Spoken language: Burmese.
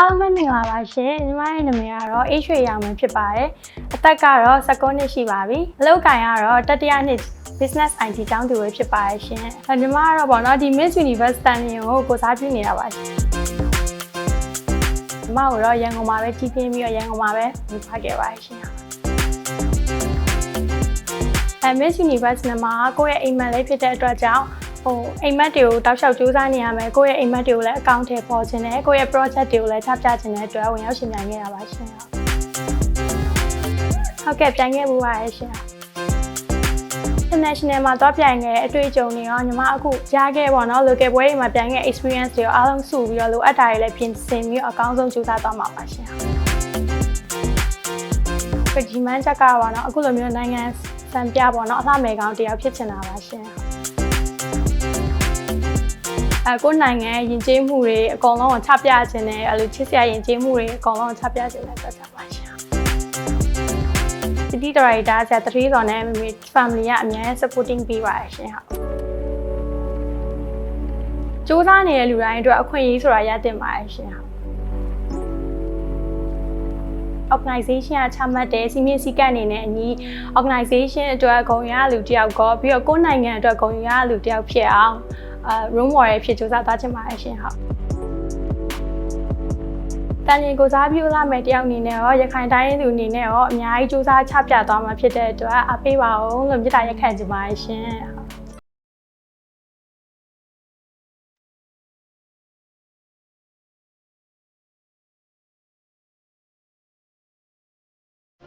အားလုံးပဲမင်္ဂလာပါရှင်ညီမရဲ့နာမည်ကတော့အေးရွှေရောင်ပဲဖြစ်ပါတယ်အသက်ကတော့19နှစ်ရှိပါပြီအလုပ်ကိုင်ကတော့တတိယနှစ် business IT ကျောင်းသူပဲဖြစ်ပါတယ်ရှင်အဲညီမကတော့ပေါ့နော်ဒီ Miss Universe Stunning ကိုကိုစားပြုနေတာပါရှင်ညီမကတော့ရန်ကုန်မှာပဲကြီးပြင်းပြီးတော့ရန်ကုန်မှာပဲနေဖခဲ့ပါတယ်ရှင်အဲ Miss Universe မှာကိုယ့်ရဲ့အိမ်မက်လေးဖြစ်တဲ့အတွက်ကြောင့် ဟိုအိမ်မက်တွေကိုတောက်လျှောက်စူးစမ်းနေရမယ်ကိုယ့်ရဲ့အိမ်မက်တွေကိုလည်းအကောင့်ထဲပေါ်ခြင်းနဲ့ကိုယ့်ရဲ့ project တွေကိုလည်းချပြခြင်းတဲ့အတွက်ဝင်ရောက်ရှင်ပြိုင်ခဲ့တာပါရှင်ဟုတ်ကဲ့ပြိုင်ခဲ့မှုပါရဲ့ရှင် international မှာတော့ပြိုင်ခဲ့တဲ့အတွေ့အကြုံတွေရောညီမအခုကြားခဲ့ပေါ့နော် local ပွဲတွေမှာပြိုင်ခဲ့ experience တွေရောအားလုံးစုပြီးတော့လိုအပ်တာတွေလည်းပြင်ဆင်ပြီးတော့အကောင်းဆုံးကြိုးစားသွားမှာပါရှင်ပဒီမန်ချက်ကပါတော့အခုလိုမျိုးနိုင်ငံစံပြပေါ့နော်အလှမယ်ကောင်းတရားဖြစ်ချင်တာပါရှင် အဲကိုယ်နိုင်ငံရဲ့ယဉ်ကျေးမှုတွေအကုန်လုံးကိုချပြခြင်းနဲ့အဲလိုချစ်စရာယဉ်ကျေးမှုတွေအကုန်လုံးကိုချပြခြင်းနဲ့ပတ်သက်ပါရှင်စီတီဒရိုက်တာဆရာတတိစောနဲ့မမေ family ကအများကြီး supporting ပေးပါတယ်ရှင်ဟုတ်စူးစမ်းနေတဲ့လူတိုင်းအတွက်အခွင့်အရေးဆိုတာရတင်ပါတယ်ရှင်ဟုတ် organization ကချမှတ်တဲ့စီမင်းစည်းကမ်းအနေနဲ့အညီ organization အတွက်ဂုဏ်ရလူတစ်ယောက်ကောပြီးတော့ကိုယ်နိုင်ငံအတွက်ဂုဏ်ရလူတစ်ယောက်ဖြစ်အောင်အဲ room warrior ဖြစ်စူးစမ်းသွားချင်ပါတယ်ရှင်ဟုတ်တန်ရင်ကိုစားပြုလာမယ်တယောက်အနေနဲ့ရောရခိုင်တိုင်းသူအနေနဲ့ရောအများကြီးစူးစမ်းချပြသွားမှာဖြစ်တဲ့အတွက်အပေးပါအောင်လို့မြစ်တာရက်ခံချင်ပါတယ်ရှင်ဟုတ်